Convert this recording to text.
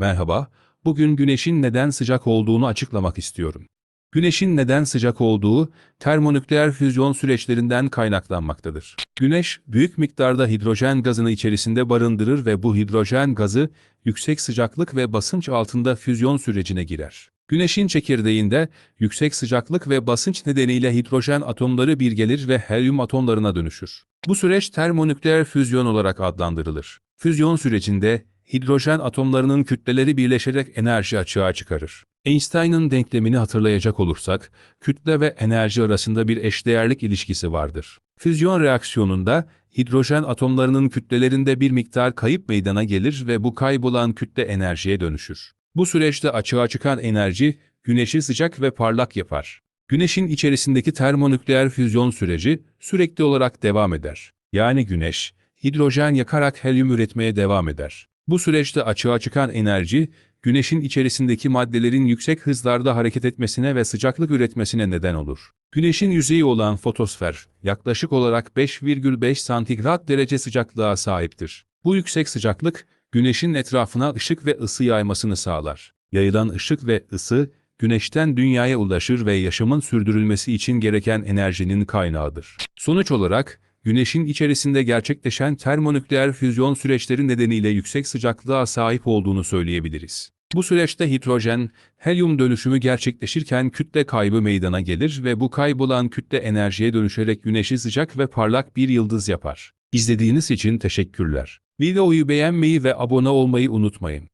Merhaba, bugün güneşin neden sıcak olduğunu açıklamak istiyorum. Güneşin neden sıcak olduğu, termonükleer füzyon süreçlerinden kaynaklanmaktadır. Güneş, büyük miktarda hidrojen gazını içerisinde barındırır ve bu hidrojen gazı, yüksek sıcaklık ve basınç altında füzyon sürecine girer. Güneşin çekirdeğinde, yüksek sıcaklık ve basınç nedeniyle hidrojen atomları bir gelir ve helyum atomlarına dönüşür. Bu süreç termonükleer füzyon olarak adlandırılır. Füzyon sürecinde, hidrojen atomlarının kütleleri birleşerek enerji açığa çıkarır. Einstein'ın denklemini hatırlayacak olursak, kütle ve enerji arasında bir eşdeğerlik ilişkisi vardır. Füzyon reaksiyonunda, hidrojen atomlarının kütlelerinde bir miktar kayıp meydana gelir ve bu kaybolan kütle enerjiye dönüşür. Bu süreçte açığa çıkan enerji, güneşi sıcak ve parlak yapar. Güneşin içerisindeki termonükleer füzyon süreci sürekli olarak devam eder. Yani güneş, hidrojen yakarak helyum üretmeye devam eder. Bu süreçte açığa çıkan enerji, güneşin içerisindeki maddelerin yüksek hızlarda hareket etmesine ve sıcaklık üretmesine neden olur. Güneşin yüzeyi olan fotosfer, yaklaşık olarak 5,5 santigrat derece sıcaklığa sahiptir. Bu yüksek sıcaklık, güneşin etrafına ışık ve ısı yaymasını sağlar. Yayılan ışık ve ısı, güneşten dünyaya ulaşır ve yaşamın sürdürülmesi için gereken enerjinin kaynağıdır. Sonuç olarak, güneşin içerisinde gerçekleşen termonükleer füzyon süreçleri nedeniyle yüksek sıcaklığa sahip olduğunu söyleyebiliriz. Bu süreçte hidrojen, helyum dönüşümü gerçekleşirken kütle kaybı meydana gelir ve bu kaybolan kütle enerjiye dönüşerek güneşi sıcak ve parlak bir yıldız yapar. İzlediğiniz için teşekkürler. Videoyu beğenmeyi ve abone olmayı unutmayın.